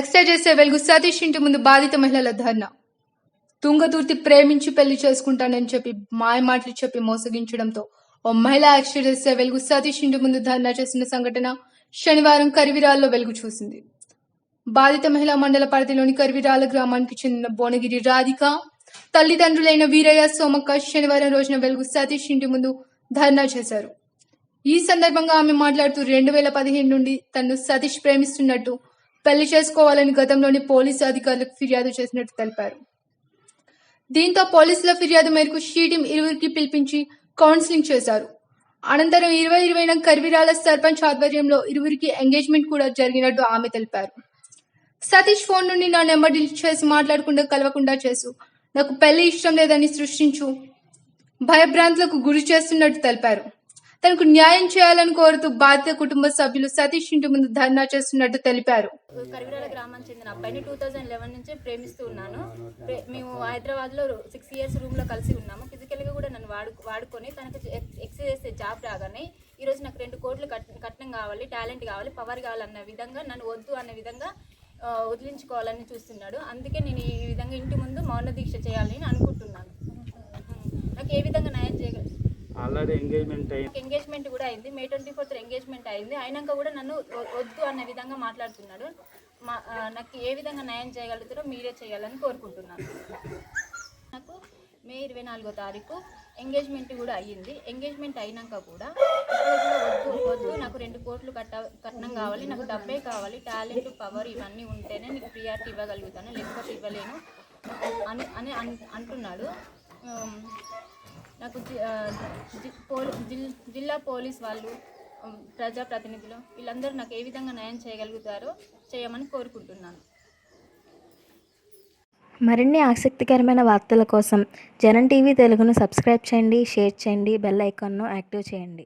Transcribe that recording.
Extra చేసే వెలుగు సతీష్ ఇంటి ముందు బాధిత మహిళల ధర్నా. తుంగతూర్తి ప్రేమించి పెళ్ళి చేసుకుంటానని చెప్పి మాయ మాటలు చెప్పి మోసగించడంతో ఓ మహిళ ఎక్స్ట్రా చేసే వెలుగు సతీష్ ఇంటి ముందు ధర్నా చేసిన సంఘటన శనివారం కరివిరాల్లో వెలుగు చూసింది. బాధిత మహిళా మండల పరిధిలోని కరివిరాల గ్రామానికి చెందిన భువనగిరి రాధిక తల్లిదండ్రులైన వీరయ్య సోమక్క శనివారం రోజున వెలుగు సతీష్ ఇంటి ముందు ధర్నా చేశారు. ఈ సందర్భంగా ఆమె మాట్లాడుతూ రెండు వేల పదిహేను నుండి తను సతీష్ ప్రేమిస్తున్నట్టు పెళ్ళి చేసుకోవాలని గతంలోని పోలీసు అధికారులకు ఫిర్యాదు చేసినట్టు తెలిపారు. దీంతో పోలీసుల ఫిర్యాదు మేరకు షీటీం ఇరువురికి పిలిపించి కౌన్సిలింగ్ చేశారు. అనంతరం ఇరవై ఇరవైన కర్విరాల సర్పంచ్ ఆధ్వర్యంలో ఇరువురికి ఎంగేజ్మెంట్ కూడా జరిగినట్టు ఆమె తెలిపారు. సతీష్ ఫోన్ నుండి నా నెంబర్ డిలీట్ చేసి మాట్లాడకుండా కలవకుండా చేసు. నాకు పెళ్ళి ఇష్టం లేదని సృష్టించు. భయభ్రాంతులకు గురి చేస్తున్నట్టు తెలిపారు. తనకు న్యాయం చేయాలని కోరుతూ బాధిత కుటుంబ సభ్యులు సతీష్ ఇంటి ముందు ధర్నా చేస్తున్నట్టు తెలిపారు. కరివిరాల గ్రామానికి చెందిన అబ్బాయిని టూ థౌజండ్ లెవెన్ నుంచే ప్రేమిస్తూ ఉన్నాను. మేము మేము హైదరాబాద్లో సిక్స్ ఇయర్స్ రూమ్లో కలిసి ఉన్నాము. ఫిజికల్గా కూడా నన్ను వాడు వాడుకొని తనకు ఎక్సైజ్ చేసే జాబ్ రాగానే ఈరోజు నాకు రెండు కోట్లు కట్ కట్నం కావాలి టాలెంట్ కావాలి పవర్ కావాలన్న విధంగా నన్ను వద్దు అన్న విధంగా వదిలించుకోవాలని చూస్తున్నాడు. అందుకే నేను ఈ విధంగా ఇంటి ముందు మౌన దీక్ష చేయాలని అనుకుంటున్నాను. నాకు ఏ విధంగా న్యాయం చేయగల ఆల్రెడీ ఎంగేజ్మెంట్ అయింది. నాకు ఎంగేజ్మెంట్ కూడా అయింది. మే ట్వంటీ ఫోర్త్ ఎంగేజ్మెంట్ అయింది. అయినాక కూడా నన్ను వద్దు అనే విధంగా మాట్లాడుతున్నాడు. మా నాకు ఏ విధంగా న్యాయం చేయగలుగుతారో మీరే చేయాలని కోరుకుంటున్నాను. నాకు మే ఇరవై నాలుగో తారీఖు ఎంగేజ్మెంట్ కూడా అయ్యింది. ఎంగేజ్మెంట్ అయినాక కూడా వద్దు వద్దు. నాకు రెండు కోట్లు కట్ట కట్నం కావాలి నాకు డబ్బే కావాలి. టాలెంట్ పవర్ ఇవన్నీ ఉంటేనే నీకు ప్రియారిటీ ఇవ్వగలుగుతాను లేకపోతే ఇవ్వలేను అని అని అంటున్నాడు. నాకు జి- జిల్- జిల్లా పోలీస్ వాళ్ళు ప్రజాప్రతినిధులు వీళ్ళందరూ నాకు ఏ విధంగా న్యాయం చేయగలుగుతారో చేయమని కోరుకుంటున్నాను. మరిన్ని ఆసక్తికరమైన వార్తల కోసం జనం టీవీ తెలుగును సబ్స్క్రైబ్ చేయండి షేర్ చేయండి బెల్ ఐకాన్ను యాక్టివ్ చేయండి.